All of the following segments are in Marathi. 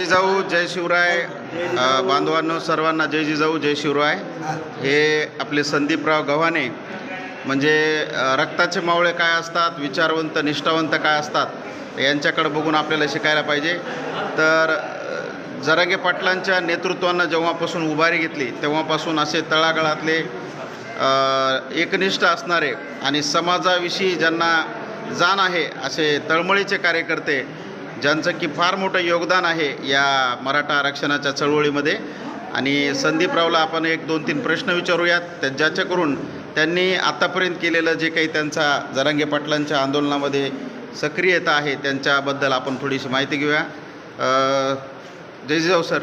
जिजाऊ जय शिवराय. बांधवांनो सर्वांना जय जिजाऊ जय शिवराय. हे आपले संदीपराव गव्हाणे. म्हणजे रक्ताचे मावळे काय असतात विचारवंत निष्ठावंत काय असतात यांच्याकडे बघून आपल्याला शिकायला पाहिजे. तर जरागे पाटलांच्या नेतृत्वानं जेव्हापासून उभारी घेतली तेव्हापासून असे तळागाळातले एकनिष्ठ असणारे आणि समाजाविषयी ज्यांना जाण आहे असे तळमळीचे कार्यकर्ते ज्यांचं की फार मोठं योगदान आहे या मराठा आरक्षणाच्या चळवळीमध्ये. आणि संदीपरावला आपण एक दोन तीन प्रश्न विचारूयात. त्या ज्याच्याकरून त्यांनी आत्तापर्यंत केलेलं जे काही त्यांचा जरांगे पाटलांच्या आंदोलनामध्ये सक्रियता आहे त्यांच्याबद्दल आपण थोडीशी माहिती घेऊया. जय जिजाऊ सर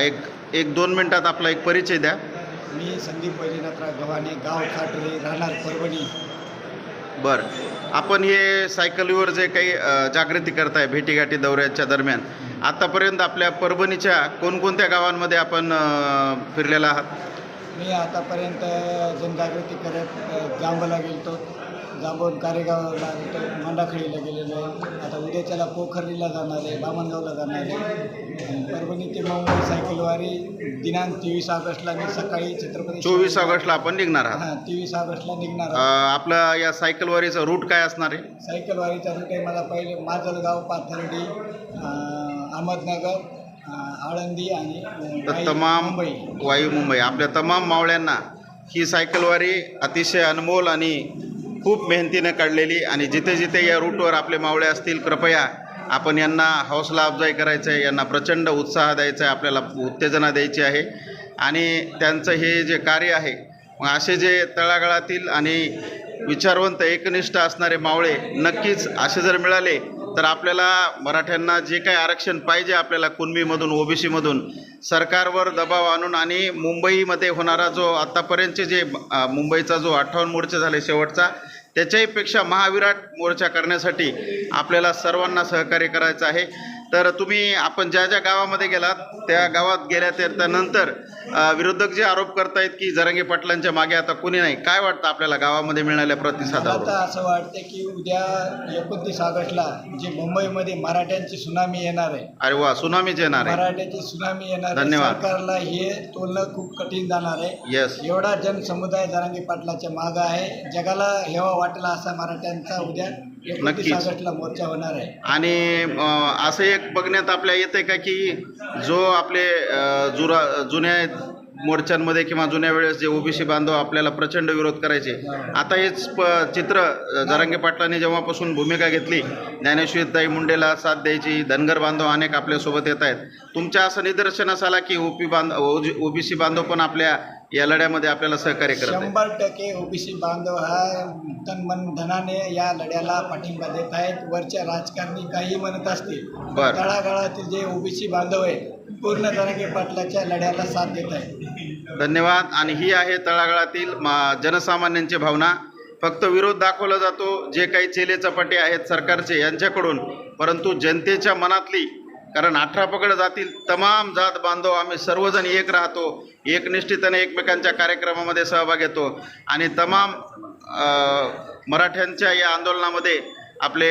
एक एक दोन मिनटात आपला एक परिचय द्या. मी संदीप वैजनाथराव गव्हाणे गाव खाटरे राहणार परभणी. बरं. आपण हे सायकलीवर जे काही जागृती करताय भेटीगाठी दौऱ्याच्या दरम्यान आतापर्यंत आपल्या परभणीच्या कोणकोणत्या गावांमध्ये आपण फिरलेला आहात? मी आतापर्यंत जनजागृती करत जांबला गेलतो. जांबून कारेगावला गेलो मांडाखळीला गेलेलो आहे. आता उद्याच्याला पोखर्लीला जाणार आहे बामणगावला जाणार आहे. परभणी ते मुंबई सायकलवारी दिनांक तेवीस ऑगस्टला मी सकाळी छत्रपती चोवीस ऑगस्टला आपण निघणार आहात. हां तेवीस ऑगस्टला निघणार आपलं या सायकलवारीचं रूट काय असणार आहे? सायकलवारीचा रूट आहे मला पहिले माजलगाव पाथर्डी अ, अहमदनगर आळंदी आणि तर तमाम मुंबई. वायू मुंबई आपल्या तमाम मावळ्यांना ही सायकलवारी अतिशय अनमोल आणि खूप मेहनतीनं काढलेली आणि जिथे जिथे या रूटवर आपले मावळे असतील कृपया आपण यांना हौसला अफजाई करायचं आहे यांना प्रचंड उत्साह द्यायचा आहे आपल्याला उत्तेजना द्यायची आहे. आणि त्यांचं हे जे कार्य आहे मग असे जे तळागाळातील आणि विचारवंत एकनिष्ठ असणारे मावळे नक्कीच असे जर मिळाले तर आपल्याला मराठ्यांना जे काही आरक्षण पाहिजे आपल्याला कुणबीमधून ओबीसीमधून सरकारवर दबाव आणून आणि मुंबईमध्ये होणारा जो आत्तापर्यंतचे जे मुंबईचा जो अठ्ठावन्न मोर्चा झाले शेवटचा त्याच्याहीपेक्षा महाविराट मोर्चा करण्यासाठी आपल्याला सर्वांना सहकार्य करायचं आहे. तर तुम्ही आपण ज्या ज्या गावामध्ये गेलात त्या गावात गेल्या तर त्यानंतर विरोधक जे आरोप करतायत की जरांगे पाटलांच्या मागे आता कुणी नाही काय वाटतं आपल्याला गावामध्ये मिळालेल्या मला प्रतिसादावर? तर असं वाटतं की उद्या एकोणतीस ऑगस्टला जे मुंबईमध्ये मराठ्यांची सुनामी येणार आहे. अरे वा सुनामीच येणार आहे. मराठ्याची सुनामी येणार आहे. धन्यवाद. सरकारला हे तोलणं खूप कठीण जाणार आहे. येस एवढा जनसमुदाय जरांगी पाटलाच्या मागं आहे. जगाला हेवा वाटला असा मराठ्यांचा उद्या नक्कीच. ऑगस्टला मोर्चा होणार आहे. आणि अ, असं एक बघण्यात आपल्या येते का की जो आपले अ, जुरा जुन्या मोर्चांमध्ये किंवा जुन्या वेळेस जे ओबीसी बांधव आपल्याला प्रचंड विरोध करायचे आता हेच प चित्र अ, जरांगे पाटलांनी जेव्हापासून भूमिका घेतली ज्ञानेश्वरीताई मुंडेला साथ द्यायची धनगर बांधव अनेक आपल्यासोबत येत आहेत. तुमच्या असं निदर्शनास आला की ओपी बांधव ओबीसी बांधव पण आपल्या या लढ्यामध्ये आपल्याला सहकार्य करत शंभर टक्के ओबीसी बांधव हा तन मन धनाने या लढ्याला पाठिंबा देत आहेत. वरच्या राजकारणी काही म्हणत असतील बरं. तळागाळातील जे ओबीसी बांधव आहेत पूर्ण जरांगे पाटलाच्या लढ्याला साथ देत आहेत. धन्यवाद. आणि ही आहे तळागाळातील मा- जनसामान्यांची भावना. फक्त विरोध दाखवला जातो. जे काही चेले चपाटे आहेत सरकारचे यांच्याकडून परंतु जनतेच्या मनातली कारण अठरा पकड जातील तमाम जात बांधव आम्ही सर्वजण एक राहतो एकनिष्ठितने एकमेकांच्या कार्यक्रमामध्ये सहभाग घेतो. आणि तमाम मराठ्यांच्या या आंदोलनामध्ये आपले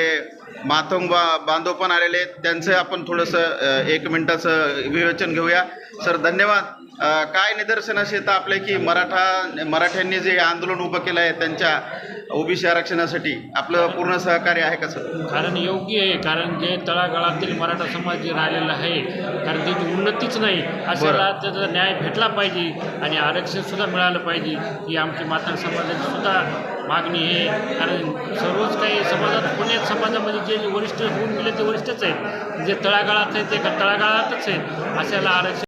माथोंग बा बांधव पण आलेले आहेत. त्यांचं आपण थोडंसं एक मिनटाचं विवेचन घेऊया. सर धन्यवाद. काय निदर्शनास येतं आपले की मराठा मराठ्यांनी जे आंदोलन उभं केलं आहे त्यांच्या ओबीसी आरक्षणासाठी आपलं पूर्ण सहकार्य आहे का सर? कारण योग्य आहे कारण जे तळागाळातील मराठा समाज जे राहिलेला आहे कारण त्याची उन्नतीच नाही अशाला त्याचा न्याय भेटला पाहिजे आणि आरक्षणसुद्धा मिळालं पाहिजे ही आमची माता समाजाची सुद्धा मागणी आहे. कारण सर्वच काही समाजात पुणे समाजामध्ये जे जे वरिष्ठ होऊन गेले ते वरिष्ठच आहेत. जे तळागाळात आहेत ते तळागाळातच आहेत अशाला आरक्षण